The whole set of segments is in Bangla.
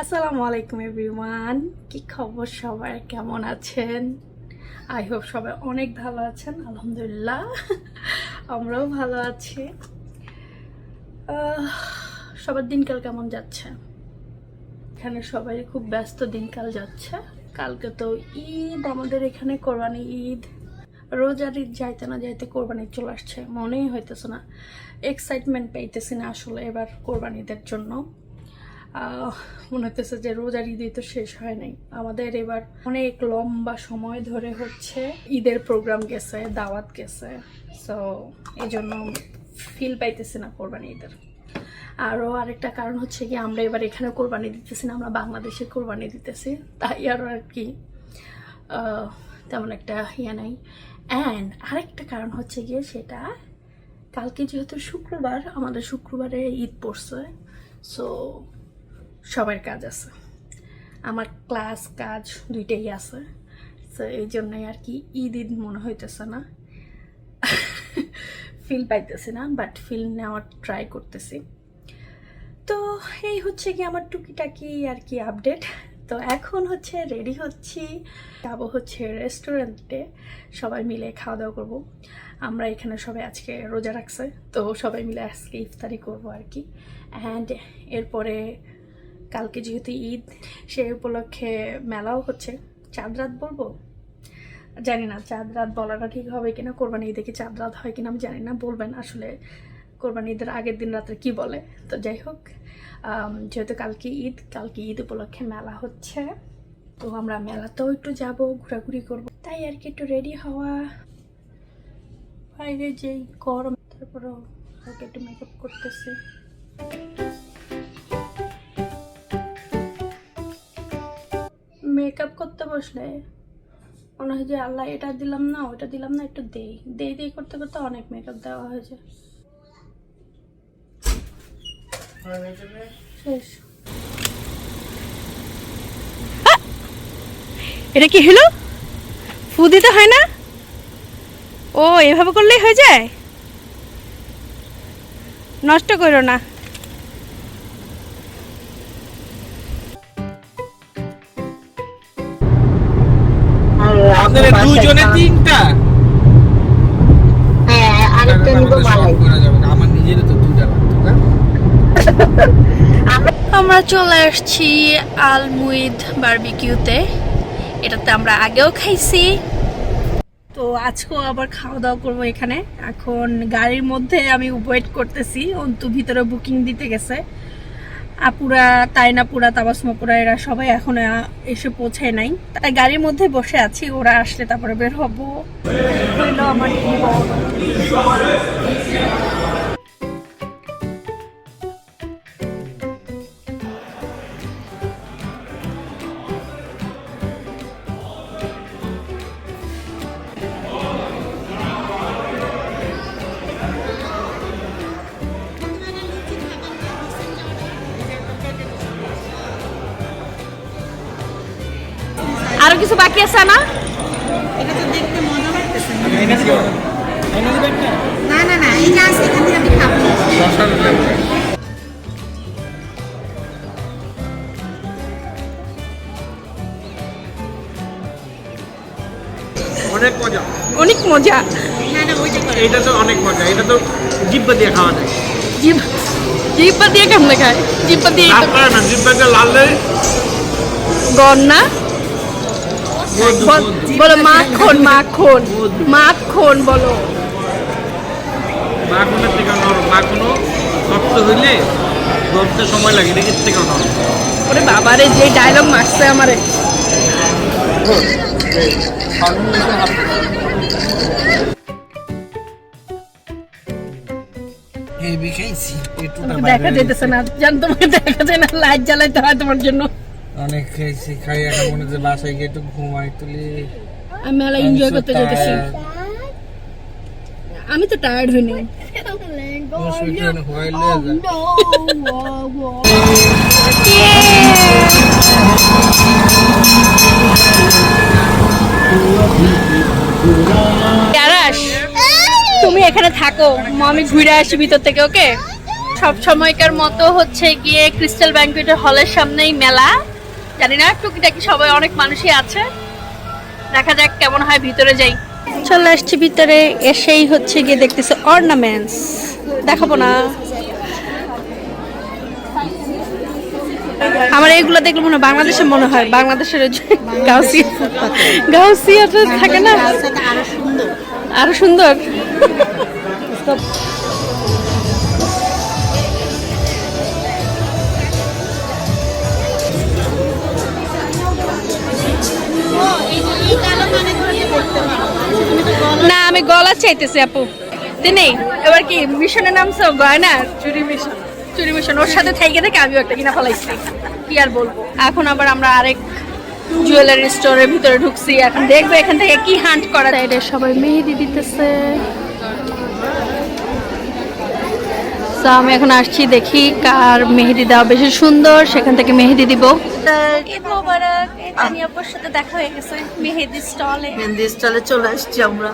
আসসালামু আলাইকুম এভরিওয়ান কি খবর সবাই? কেমন আছেন? আই হোপ সবাই অনেক ভালো আছেন, আলহামদুলিল্লাহ। আমরাও ভালো আছি। সবার দিনকাল কেমন যাচ্ছে? এখানে সবাই খুব ব্যস্ত দিনকাল যাচ্ছে। কালকে তো ঈদ, আমাদের এখানে কোরবানি ঈদ। রোজার ঈদ যাইতে না যাইতে কোরবানি চলে আসছে, মনেই হইতেছে না। এক্সাইটমেন্ট পাইতেছি না আসলে এবার কোরবানিদের জন্য। মনে হতেছে যে রোজার ঈদই তো শেষ হয় নাই। আমাদের এবার অনেক লম্বা সময় ধরে হচ্ছে ঈদের প্রোগ্রাম গেছে, দাওয়াত গেছে। সো এই জন্য ফিল পাইতেছে না কোরবানি ঈদের। আরও আরেকটা কারণ হচ্ছে কি আমরা এবার এখানে কোরবানি দিতেছি না, আমরা বাংলাদেশে কোরবানি দিতেছি। তাই আরও আর কি তেমন একটা ইয়ে নাই। অ্যান্ড আরেকটা কারণ হচ্ছে গিয়ে সেটা, কালকে যেহেতু শুক্রবার, আমাদের শুক্রবারে ঈদ পড়ছে। সো সবার কাজ আছে। আমার ক্লাস কাজ দুইটাই আছে। তো এই জন্যই আর কি ঈদ ঈদ মনে হইতেছে না। ফিল পাইতেছি না বাট ফিল নেওয়ার ট্রাই করতেছি। তো এই হচ্ছে কি আমার টুকিটাকি আর কি আপডেট তো এখন হচ্ছে রেডি হচ্ছি। যাব হচ্ছে রেস্টুরেন্টে সবাই মিলে খাওয়া দাওয়া করব। আমরা এখানে সবাই আজকে রোজা রাখছে। তো সবাই মিলে আজকে ইফতারি করব আর কি। অ্যান্ড এরপরে কালকে যেহেতু ঈদ, সে উপলক্ষে মেলাও হচ্ছে। চাঁদ রাত বলব? জানি না, চাঁদ রাত বলাটা ঠিক হবে কিনা, কোরবানি ঈদে কি চাঁদ রাত হয় কিনা আমি জানি না, বলবেন আসলে কোরবানি ঈদের আগের দিন রাত্রে কি বলে। তো যাই হোক যেহেতু কালকে ঈদ কালকে ঈদ উপলক্ষে মেলা হচ্ছে, তো আমরা মেলাতেও একটু যাব, ঘোরাঘুরি করব। তাই আর কি, একটু রেডি হওয়া। বাইরে যেই গরম, তারপরেও একটু মেকআপ করতেছি। মেকআপ করতে বসলে মনে হয় যে, আল্লাহ এটা দিলাম না ওটা দিলাম না, একটু দেই। দেই দেই করতে করতে অনেক মেকআপ দেওয়া হয়েছে। শেষ। এটা কি হলো? ফু দিতে হয় না? ও, এভাবে করলেই হয়ে যায়? নষ্ট করো না। দুজনে তিনটা? হ্যাঁ আরেকটা নিব মালাই করা যাবে না। আমার নিজের তো দুটা লাগতো না আমরা চলে আসছি আলমুইদ বারবিকিউতে। এটাতে আমরা আগেও খাইছি। তো আজকেও আবার খাওয়া দাওয়া করব এখানে। এখন গাড়ির মধ্যে আমি ওয়েট করতেছি। অন্তু ভিতরে বুকিং দিতে গেছে। আপুরা, তাইনাপুরা, তাবাসমাপুরা, এরা সবাই এখন এসে পৌঁছায় নাই। তাই গাড়ির মধ্যে বসে আছি, ওরা আসলে তারপরে বের হব। আমার আরও কিছু বাকি আছে না এটা তো দেখতে মজা লাগতেছে। এনে দিও এনে দিবেন না? না না না এই যে এখান থেকে আমি খাব। অনেক মজা। অনেক মজা। না না ওইটা এটা তো অনেক মজা এটা তো জিব্বা দিয়ে খাওয়া যায়। জিপ জিপ্পা দিয়ে কেমনে খায়? জিপ্পা দিয়ে লাল করে না জিব্বা দিয়ে। লাললে গন না? বল- মাখন মাখন। মাখন বলো। মাখনের থেকে নরম মাখনও শক্ত হইলে গলতে সময় লাগে থেকে নরম। ওরে বাবারে যে ডায়লগ মারছে আমারে। দেখা যেতেছে না। জান তোমাকে দেখা যায় না লাইট জ্বালাইতে হয় তোমার জন্য। অনেক খাইছি খাই এখন মনে হচ্ছে বাসায় গিয়ে একটু ঘুমাই তুলি আমি মেলা এনজয় করতে যেতেছি আমি তো টায়ার্ড হইনি তুমি এখানে থাকো। আমি ঘুরে আসি ভিতর থেকে ওকে? সব সময়কার মতো হচ্ছে গিয়ে ক্রিস্টাল ব্যাংকুয়েটের হলের সামনেই মেলা। জানি না টুকিটাকি সবাই অনেক মানুষই আছে। দেখা যাক কেমন হয় ভিতরে যাই। চলে আসছি ভিতরে এসেই হচ্ছে গিয়ে দেখতেছে অর্নামেন্টস দেখাবো না। আমার এগুলো দেখলে মনে হয় বাংলাদেশে মনে হয় বাংলাদেশের গাউসিয়া থাকে না? আরও সুন্দর। আরও সুন্দর। না আমি গলা চাইতেছি আপু। তিনি এবার কি মিশনের নাম সব গয়না? চুরি মিশন চুরি মিশন। ওর সাথে থেকে থেকে আমিও একটা কিনা ফলাইছি। কি আর বলব? এখন আবার আমরা আরেক জুয়েলারি স্টোরের ভিতরে ঢুকছি। এখন দেখব এখান থেকে কি হান্ট করা যায়। সবাই মেহেদি দিতেছে। তো আমি এখন আসছি দেখি কার মেহেদি দেওয়া বেশি সুন্দর সেখান থেকে মেহেদি দিব। ঈদ মোবারক আমি আপুর সাথে দেখা হয়ে গেছে মেহেদি স্টলে। মেহেন্দি স্টলে চলে আসছি আমরা।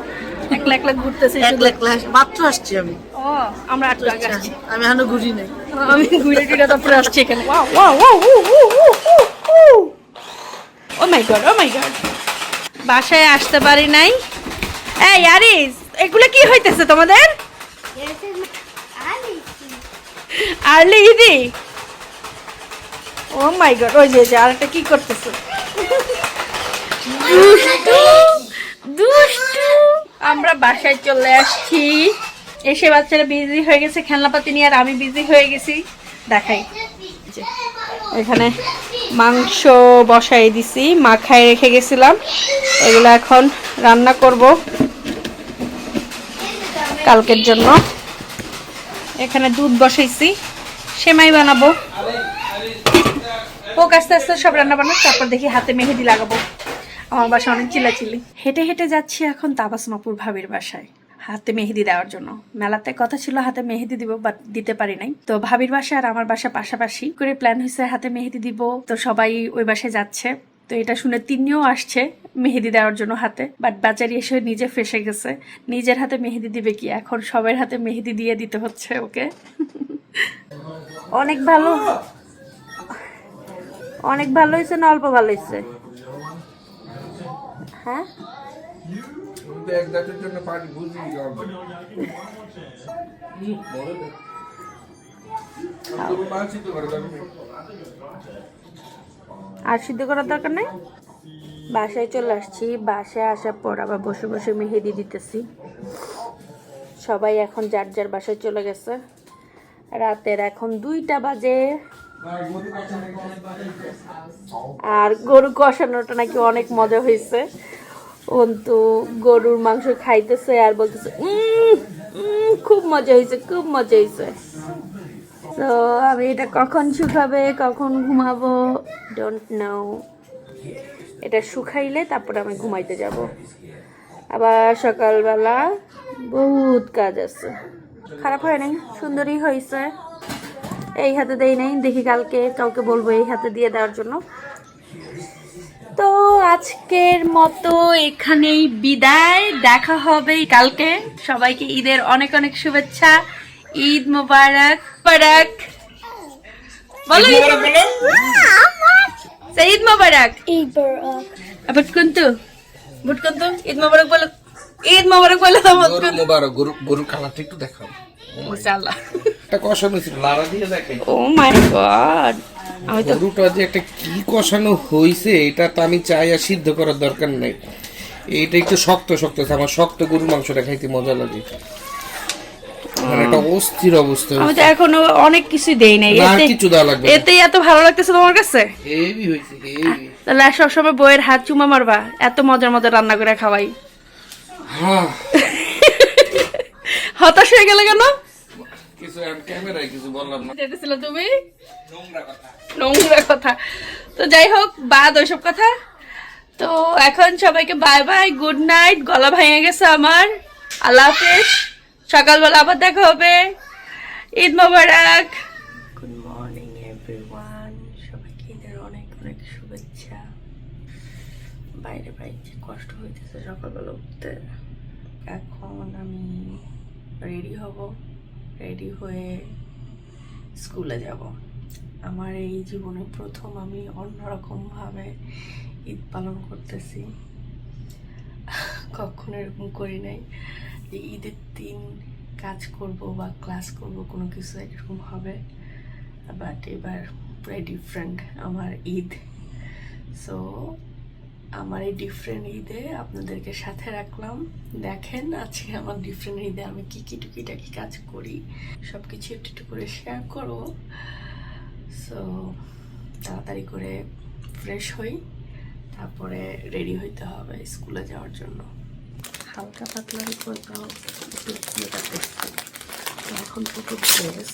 একলা একলা ঘুরতেছি এক শুধু। লাখ লাখ মাত্র আসছি আমি। ও আমরা আট টাকা আসছি। আমি এখনও ঘুরি নাই। আমি ঘুরে টুরে তারপরে আসছি এখানে। Wow wow wow oh my God oh my God. বাসায় আসতে পারি নাই। এই আরিস এগুলো কি হইতেছে তোমাদের? Early Idi. O my god ওই যে আরেকটা কি করতেছে? দুষ্টু দুষ্টু। আমরা বাসায় চলে আসছি। এসে বাচ্চারা বিজি হয়ে গেছে খেলনাপাতি নিয়ে আর আমি বিজি হয়ে গেছি। দেখাই। এখানে মাংস বসাই দিছি মাখায় রেখে গেছিলাম। এগুলো এখন রান্না করব কালকের জন্য। এখানে দুধ বসাইছি। সেমাই বানাবো। হোক আস্তে আস্তে সব রান্না বান্না, তারপর দেখি হাতে মেহেদি লাগাবো। আমার বাসা অনেক চিল্লাচিল্লি। হেঁটে হেঁটে যাচ্ছি এখন তাবাসমাপুর ভাবির বাসায়, হাতে মেহেদি দেওয়ার জন্য। মেলাতে কথা ছিল হাতে মেহেদি দিব বাট দিতে পারি নাই। তো ভাবির বাসা আর আমার বাসা পাশাপাশি করে প্ল্যান হয়েছে হাতে মেহেদি দিব। তো সবাই ওই বাসায় যাচ্ছে। তো এটা শুনে তিনিও আসছে মেহেদি দেওয়ার জন্য হাতে। বাট বাজারি এসে নিজে ফেসে গেছে। নিজের হাতে মেহেদি দিবে কি? এখন সবার হাতে মেহেদি দিয়ে দিতে হচ্ছে ওকে। অনেক ভালো। অনেক ভালো হয়েছে না অল্প ভালো হয়েছে হ্যাঁ? করে আর সিদ্ধ করার দরকার নেই? বাসায় চলে আসছি। বাসায় আসার পর আবার বসে বসে মেহেদি দিতেছি। সবাই এখন যার যার বাসায় চলে গেছে। রাতের এখন দুইটা বাজে। আর গরু কষানোটা নাকি অনেক মজা হয়েছে। অন্তু গরুর মাংস খাইতেছে আর বলতেছে "উম, উম, খুব মজা হয়েছে খুব মজা হয়েছে। তো আমি এটা কখন শুকাবে কখন ঘুমাবো ডোন্ট নাও এটা শুকাইলে তারপরে আমি ঘুমাইতে যাব। আবার সকালবেলা বহুত কাজ আছে। খারাপ হয় নাই সুন্দরই হয়েছে। এই হাতে দেই নাই দেখি কালকে কাউকে বলব এই হাতে দিয়ে দেওয়ার জন্য। তো আজকের মতো এখানেই বিদায় দেখা হবে কালকে। সবাইকে ঈদের অনেক অনেক শুভেচ্ছা ঈদ মোবারক পরাক বলো ঈদ মোবারক। ঈদ মোবারক ঈদ আবার কুন্তু বুট কুন্তু ঈদ মোবারক বলো ঈদ মোবারক বলো তো গরু মোবারক গরু গরুর কালারটা একটু দেখাও। মাশাআল্লাহ একটা কষানো ছিল। লাড়া দিয়ে দেখে ও মাই গড। আমি তো গরুটা যে একটা কি কষানো হইছে এটা তো আমি চাই আর সিদ্ধ করার দরকার নেই। এইটা একটু শক্ত শক্ত আমার শক্ত গরুর মাংসটা খাইতে মজা লাগে। একটা অস্থির অবস্থা আমি তো এখনও অনেক কিছু দেই নাই। এতে কিছু দেওয়া লাগবে এতেই এত ভালো লাগতেছে তোমার কাছে? হেভি হয়েছে হেভি তাহলে বইয়ের হাত চুমা মারবা। এত মজার মজার রান্না করে খাওয়াই। হ্যাঁ। হতাশ হয়ে গেলে কেন? কিছু ক্যামেরায় কিছু বললাম না। যেতেছিল তুমি? নোংরা কথা। তো যাই হোক বাদ ওইসব কথা। তো এখন সবাইকে বাই বাই গুড নাইট গলা ভেঙে গেছে আমার। আল্লাহ হাফেজ। সকালবেলা আবার দেখা হবে। ঈদ মোবারক। গুড মর্নিং এভরিওয়ান সবাইকে ঈদের অনেক অনেক শুভেচ্ছা। বাইরে বাইরে যে কষ্ট হইতেছে সকালবেলা উঠতে এখন আমি রেডি হব, রেডি হয়ে স্কুলে যাব। আমার এই জীবনে প্রথম আমি অন্যরকমভাবে ঈদ পালন করতেছি। কখনো এরকম করি নাই যে ঈদের দিন কাজ করব বা ক্লাস করব, কোনো কিছু এরকম হবে। বাট এবার পুরাই ডিফারেন্ট আমার ঈদ। সো আমার এই ডিফারেন্ট ঈদে আপনাদেরকে সাথে রাখলাম। দেখেন আজকে আমার ডিফারেন্ট ঈদে আমি কি কি টুকিটাকি কাজ করি। সব কিছু একটু একটু করে শেয়ার করব। সো তাড়াতাড়ি করে ফ্রেশ হই, তারপরে রেডি হইতে হবে স্কুলে যাওয়ার জন্য। হালকা পাতলার উপর তো এখন দুটো ড্রেস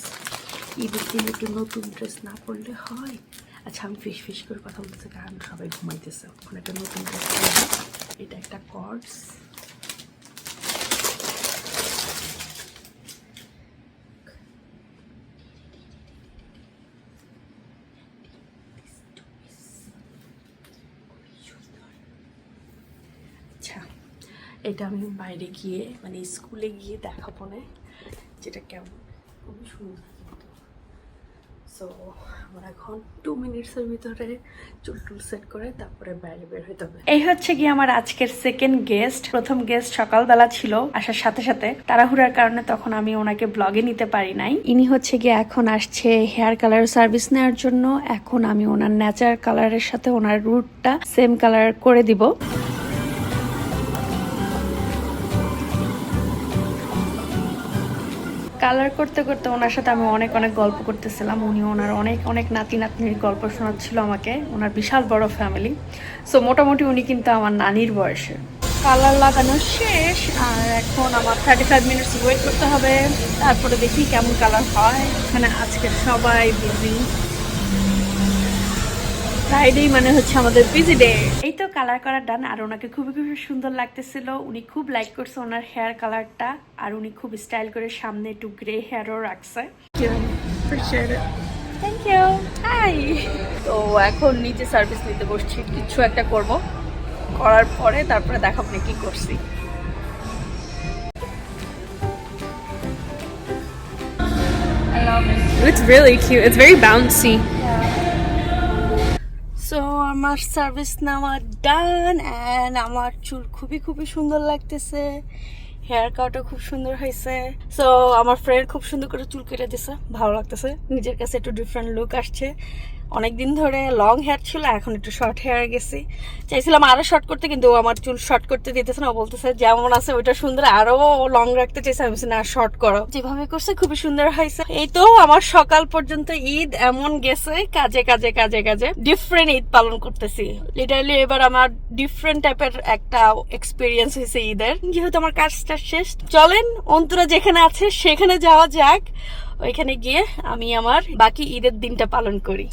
ঈদের দিন একটু নতুন ড্রেস না পরলে হয়? আচ্ছা আমি ফিস ফিস করে কথা বলতেছি, কারণ সবাই ঘুমাইতেছে। ওখানে একটা নতুন এটা একটা কর্ডস আচ্ছা এটা আমি বাইরে গিয়ে মানে স্কুলে গিয়ে দেখাবো না। যেটা কেমন, খুবই সুন্দর। সো আমার এখন টু মিনিটসের ভিতরে চুল টুল সেট করে তারপরে বাইরে বের হইতে হবে। এই হচ্ছে কি আমার আজকের সেকেন্ড গেস্ট প্রথম গেস্ট সকালবেলা ছিল আসার সাথে সাথে তাড়াহুড়ার কারণে তখন আমি ওনাকে ব্লগে নিতে পারি নাই। ইনি হচ্ছে গিয়ে এখন আসছে হেয়ার কালার সার্ভিস নেওয়ার জন্য। এখন আমি ওনার ন্যাচার কালারের সাথে ওনার রুটটা সেম কালার করে দিব। কালার করতে করতে ওনার সাথে আমি অনেক অনেক গল্প করতেছিলাম। উনি ওনার অনেক অনেক নাতি নাতনির গল্প শোনাচ্ছিল আমাকে। ওনার বিশাল বড় ফ্যামিলি সো মোটামুটি উনি কিন্তু আমার নানির বয়সে। কালার লাগানো শেষ, আর এখন আমার থার্টি ফাইভ মিনিটস ওয়েট করতে হবে। তারপরে দেখি কেমন কালার হয়। এখানে আজকে সবাই বিজি ফ্রাইডে মানে হচ্ছে আমাদের বিজি ডে এই তো কালার করার ডান আর ওনাকে খুবই খুবই সুন্দর লাগতেছিল। উনি খুব লাইক করছে ওনার হেয়ার কালারটা আর উনি খুব স্টাইল করে সামনে একটু গ্রে হেয়ারও রাখছে। থ্যাংক ইউ হাই তো এখন নিচে সার্ভিস নিতে বসছি কিছু একটা করব। করার পরে তারপরে দেখাবো না কি করছি। It's really cute. It's very bouncy. আমার সার্ভিস নেওয়া ডান অ্যান্ড আমার চুল খুবই খুবই সুন্দর লাগতেছে। হেয়ার কাটও খুব সুন্দর হয়েছে। সো আমার ফ্রেন্ড খুব সুন্দর করে চুল কেটে দিছে। ভালো লাগতেছে। নিজের কাছে একটু ডিফারেন্ট লুক আসছে। অনেকদিন ধরে লং হেয়ার ছিল, এখন একটু শর্ট হেয়ার গেছি। চাইছিলাম আরও শর্ট করতে, কিন্তু আমার চুল শর্ট করতে দিতেছে না বলতেছে যেমন আছে ওইটা সুন্দর, আরও লং রাখতে চাইছে, আমি না শর্ট করো। যেভাবে করছে, খুবই সুন্দর হয়েছে। এই তো আমার সকাল পর্যন্ত ঈদ এমন গেছে, কাজে কাজে কাজে কাজে ডিফারেন্ট ঈদ পালন করতেছি। লিটারালি এবার আমার ডিফারেন্ট টাইপের একটা এক্সপিরিয়েন্স হয়েছে ঈদের। যেহেতু আমার কাজটা শেষ, চলেন অন্তরা যেখানে আছে সেখানে যাওয়া যাক। ওইখানে গিয়ে আমি আমার বাকি ঈদের দিনটা পালন করি।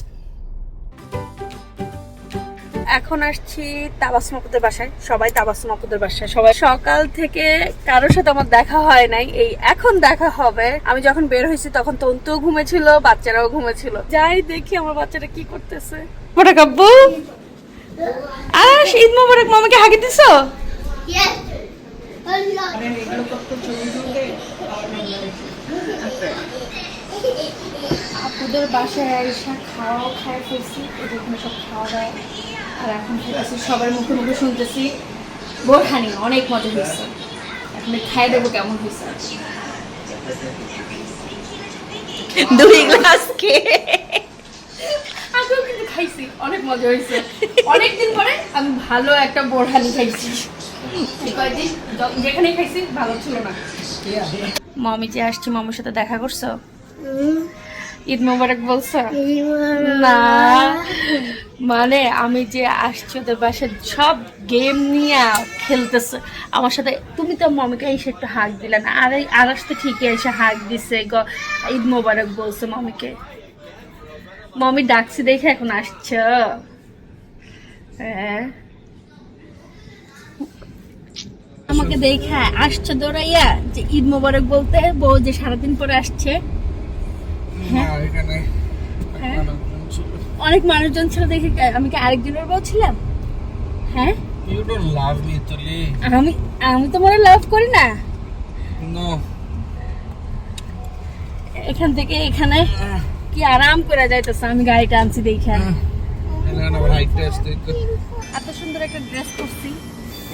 এখন আসছি তাবাসমাপুদের বাসায়। সবাই তাবাসমাপুদের বাসায়। সবাই সকাল থেকে কারোর সাথে আমার দেখা হয় নাই। এই এখন দেখা হবে। আমি যখন বের হয়েছি তখন তন্তুও ঘুমেছিল বাচ্চারাও ঘুমেছিল। যাই দেখি আমার বাচ্চারা কি করতেছে। মোটা কাব্বু আস ঈদ মোবারক মামাকে হাগি দিছো? আপুদের বাসায় এসে খাওয়াও খাই ফেলছি এখানে সব খাওয়া দাওয়া। আর এখন খেতেছি সবার মুখে মুখে শুনতেছি বোরহানি অনেক মজা হয়েছে। এখন খাই দেবো কেমন হয়েছে? দুই গ্লাস খেয়ে। আগেও কিন্তু খাইছি অনেক মজা হয়েছে। অনেকদিন পরে আমি ভালো একটা বোরহানি খাইছি। এই কয়দিন যেখানে খাইছি ভালো ছিল না। মমি যে আসছি মমির সাথে দেখা করছ? ঈদ মোবারক বলছো? না। মানে আমি যে আসছি ওদের বাসায় সব গেম নিয়ে খেলতেছে। আমার সাথে তুমি তো মমিকে এসে একটু হাক দিলে না? আর এই আর আসতে ঠিকই এসে হাক দিছে ঈদ মোবারক বলছে মমিকে। মমি ডাকছি দেখে এখন আসছ। হ্যাঁ। আমাকে দেখে আসছে দৌড়াইয়া যে ঈদ মোবারক বলতে বউ যে সারাদিন পরে আসছে? অনেক মানুষজন ছিল দেখে আমি কি আরেকজনের বউ ছিলাম? হ্যাঁ? ইউ ডোন্ট লাভ মি তুলি আমি আমি তোমার লাভ করি না। নো এখান থেকে এখানে কি আরাম করে যাইতেছে আমি গাড়িটা আনছি দেখে আসতে এত সুন্দর একটা ড্রেস করছি।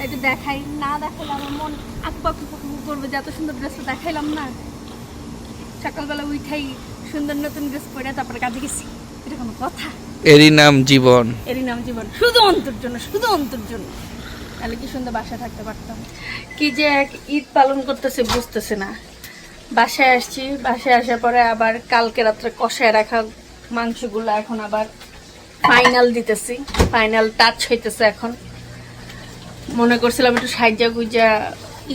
একটু দেখাই না দেখাইলে আমার মন আকপাকু করবে যে এত সুন্দর ড্রেসটা দেখাইলাম না। সকালবেলা উঠাই সুন্দর নতুন ড্রেস পরে তারপরে কাজে গেছি। এটা কোনো কথা। এরই নাম জীবন। এরই নাম জীবন। শুধু অন্তর জন্য শুধু অন্তর জন্য। তাহলে কি সুন্দর বাসায় থাকতে পারতাম? কি যে এক ঈদ পালন করতেছে বুঝতেছে না। বাসায় আসছি বাসায় আসার পরে আবার কালকে রাত্রে কষায় রাখা মাংসগুলো এখন আবার ফাইনাল দিতেছি ফাইনাল টাচ হইতেছে এখন। মনে করছিলাম একটু সাইজা গুইজা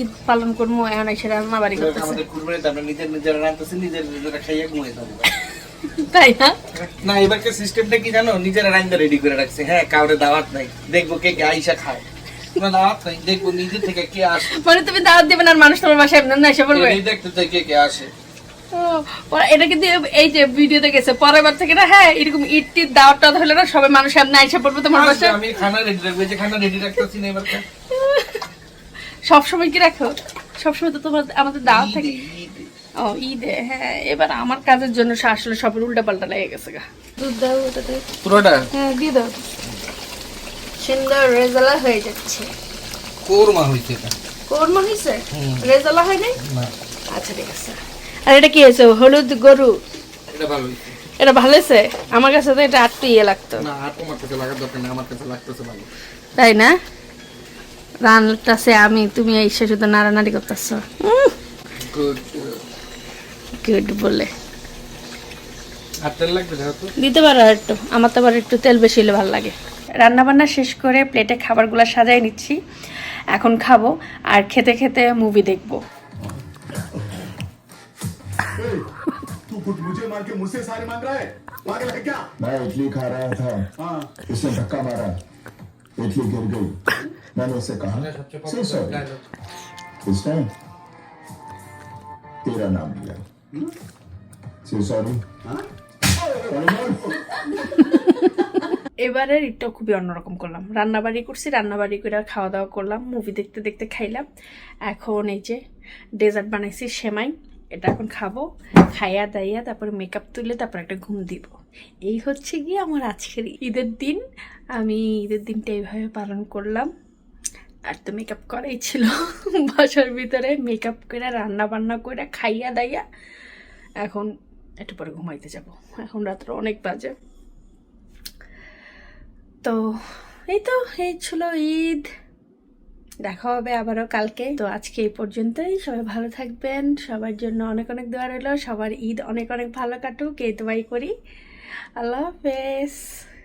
ঈদ পালন করব এখন এসে রান্না বাড়ি করতেছে। কুরবানিতে নিজের নিজেরা রান্তাছি নিজের নিজেরা খাইয়া ঘুমাই যাব তাই না? না এবারকে সিস্টেমটা কি জানো? নিজেরা রান্না রেডি করে রাখছে। হ্যাঁ কাউরে দাওয়াত নাই। দেখব কে কে আইসা খায়। দাওয়াত নিজে থেকে কে আসে। মানে তুমি দাওয়াত দিবে আর মানুষ তোমার বাসায় এমনি এসে বলবে? দেখতে কে কে আসে। এটা কিন্তু এই যে ভিডিওতে গেছে পরের বার থেকে না হ্যাঁ এরকম ইট টিট দাওয়াত টাওয়াত হলে না সবাই মানুষ আইসা পড়বে তোমার বাসায়। আমি খানা রেডি রাখব। যে খানা রেডি রাখতেছি না এবার সবসময় কি রাখো? সবসময় তো তোমার আমাদের দাওয়াত থাকে। ও ঈদে হ্যাঁ এবার আমার কাজের জন্য আসলে সব উল্টা পাল্টা লেগে গেছে গা। দুধ দাও ওটাতে পুরোটা? হ্যাঁ দিয়ে দাও। সুন্দর রেজালা হয়ে যাচ্ছে। কোরমা হইছে এটা। কোরমা হয়েছে রেজালা হয় নাই? না। আচ্ছা ঠিক আছে। আর এটা কি হয়েছে? হলুদ গরু? এটা ভালো হইছে। এটা ভালো হয়েছে আমার কাছে তো এটা আটটু ইয়ে লাগতো। না আর তোমার কাছে লাগার দরকার নেই আমার কাছে লাগতেছে ভালো। তাই না? রান্নাটাছে আমি তুমি এসে শুধু নাড়ানাড়ি করতেছ গুড গুড বলে আর তেল লাগবে যেহেতু দিতে পারো আর একটু আমার তো আবার একটু তেল বেশি হলে ভালো লাগে রান্না বান্না শেষ করে প্লেটে খাবারগুলো সাজাই নিচ্ছি এখন খাবো আর খেতে খেতে মুভি দেখবো तू खुद मुझे मार के मुझसे सारे मांग रहा है पागल है क्या मैं इडली खा रहा था हाँ इसने धक्का मारा इडली गिर गई मैंने उसे कहा "Say sorry." इस टाइम तेरा नाम लिया से सॉरी এবারের ঈদটা খুবই অন্যরকম করলাম রান্নাবাড়ি করছি রান্নাবাড়ি করে খাওয়া দাওয়া করলাম মুভি দেখতে দেখতে খাইলাম এখন এই যে ডেজার্ট বানাইছি সেমাই এটা এখন খাবো খাইয়া দাইয়া তারপরে মেকআপ তুলে তারপর একটা ঘুম দিব এই হচ্ছে গিয়ে আমার আজকের ঈদের দিন আমি ঈদের দিনটা এইভাবে পালন করলাম আর তো মেকআপ করাই ছিল। বাসার ভিতরে মেকআপ করে রান্না বান্না করে, খাইয়া দাইয়া। এখন একটু পরে ঘুমাইতে যাব। এখন রাত্র অনেক বাজে। তো এই তো, এই ছিল ঈদ। দেখা হবে আবারও কালকে। তো আজকে এই পর্যন্তই। সবাই ভালো থাকবেন। সবার জন্য অনেক অনেক দোয়া রইল। সবার ঈদ অনেক অনেক ভালো কাটুক। এই দোয়াই করি। আল্লাহ হাফেজ।